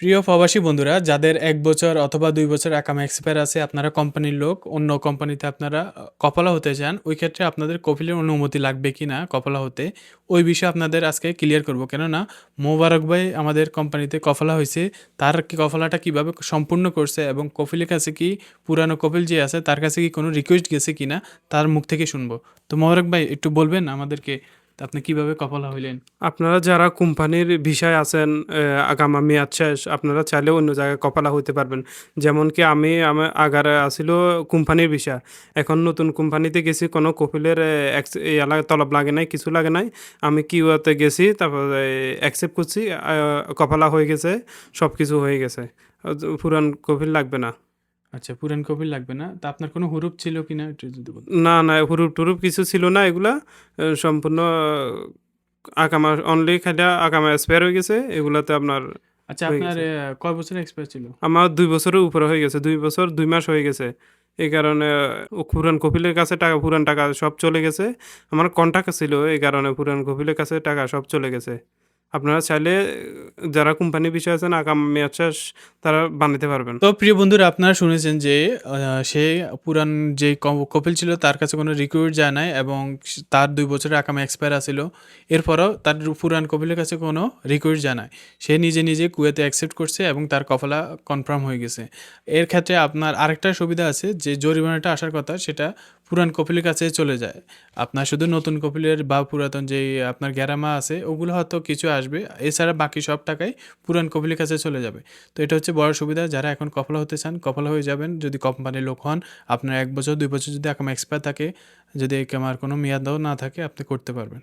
প্রিয় প্রবাসী বন্ধুরা, যাদের এক বছর অথবা দুই বছর একামা এক্সপায়ার আছে, আপনারা কোম্পানির লোক, অন্য কোম্পানিতে আপনারা কপালা হতে চান, ওই ক্ষেত্রে আপনাদের কপিলের অনুমতি লাগবে কি না কপালা হতে, ওই বিষয়ে আপনাদের আজকে ক্লিয়ার করব। কেননা, মোবারক ভাই আমাদের কোম্পানিতে কফলা হয়েছে, তার কফলাটা কীভাবে সম্পূর্ণ করছে এবং কপিলের কাছে কি পুরানো কপিল যে আছে, তার কাছে কি কোনো রিকোয়েস্ট গেছে কি না, তার মুখ থেকে শুনব। তো মোবারক ভাই, একটু বলবেন আমাদেরকে আপনি কীভাবে কপালা হইলেন? আপনারা যারা কোম্পানির ভিসায় আছেন আগামা মেয়াদ শেষ, আপনারা চাইলে অন্য জায়গায় কপালা হইতে পারবেন। যেমন কি আমি আমার আগারে আসিল কোম্পানির ভিসা এখন নতুন কোম্পানিতে গেছি, কোনো কপিলের তলব লাগে নাই, কিছু লাগে নাই। আমি কিউতে গেছি, তারপর অ্যাকসেপ্ট করছি কপালা হয়ে গেছে সব কিছু হয়ে গেছে। পুরান কপিল লাগবে না। আচ্ছা পুরান কপিল লাগবে না? তা আপনার কোনো হুরুপ ছিল কিনা একটু যদি বলতেন। না না হুরুপ টুরুপ কিছু ছিল না এগুলা। আহ, সম্পূর্ণ আকামা অনলি খালি আকামা স্পেয়ার হয়ে গেছে এগুলাতে আপনার আচ্ছা হয়ে আপনার আহ, কয় বছর এক্সপায়ার ছিল? আমার দুই বছরের উপরে হয়ে গেছে দুই বছর দুই মাস হয়ে গেছে। এই কারণে ও পুরান কপিলের কাছে টাকা পুরান টাকা সব চলে গেছে। আমার কন্টাক্ট ছিল এই কারণে পুরান কপিলের কাছে টাকা সব চলে গেছে। আপনারা চাইলে, যারা কোম্পানি বিষয় আছেন, আগাম শেষ, তারা বানাতে পারবেন। তো প্রিয় বন্ধুরা, আপনারা শুনেছেন যে সে পুরান যে কপিল ছিল, তার কাছে কোনো রিকোয়েস্ট যায় নাই এবং তার দুই বছরের আকামে এক্সপায়ার আছিল। এরপরও তার পুরান কপিলের কাছে কোনো রিকোয়েস্ট জানায় সে নিজে নিজে কুয়েতে অ্যাকসেপ্ট করছে এবং তার কফলা কনফার্ম হয়ে গেছে। এর ক্ষেত্রে আপনার আরেকটা সুবিধা আছে, যে জরিমানাটা আসার কথা, সেটা পুরান কপিলের কাছে চলে যায়। আপনার শুধু নতুন কপিলের বা পুরাতন যে আপনার গ্যারামা আছে, ওগুলো হয়তো কিছু আসবে। এছাড়া বাকি সব টাকাই পুরান কপিলের কাছে চলে যাবে। তো এটা হচ্ছে বড় সুবিধা, যারা এখন কফলা হতে চান কফলা হয়ে যাবেন। যদি কোম্পানির লোক হন, আপনার এক বছর, দুই বছর যদি এখন এক্সপায়ার থাকে, যদি আমার কোনো মেয়াদও না থাকে, আপনি করতে পারবেন।